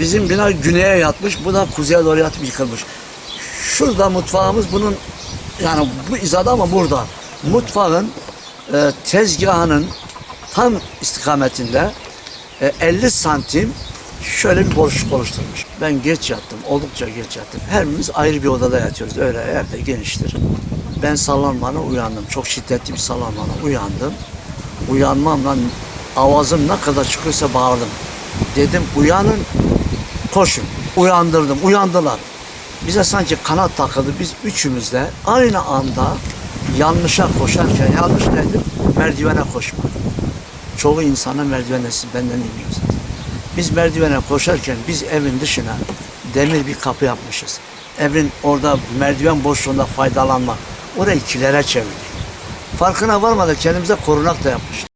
Bizim bina güneye yatmış, bu da kuzeye doğru yatıp yıkılmış. Şurada mutfağımız bunun yani bu izada ama burada. Mutfağın e, tezgahının tam istikametinde e, 50 santim şöyle bir boşluk oluşturmuş. Ben geç yattım, oldukça geç yattım. Her birimiz ayrı bir odada yatıyoruz. Öyle evde geniştir. Ben sallanmana uyandım. Çok şiddetli bir sallanmana uyandım. Uyanmamla avazım ne kadar çıkıyorsa bağırdım. Dedim uyanın, koşun. Uyandırdım, uyandılar. Bize sanki kanat takıldı. Biz üçümüz de aynı anda yanlışa koşarken, yanlış nedir? Merdivene koşmak. Çoğu insana merdivene siz benden inmiyor zaten. Biz merdivene koşarken biz evin dışına demir bir kapı yapmışız. Evin orada merdiven boşluğunda faydalanmak. Orayı kilere çevirdik. Farkına varmadan kendimize korunak da yapmıştık.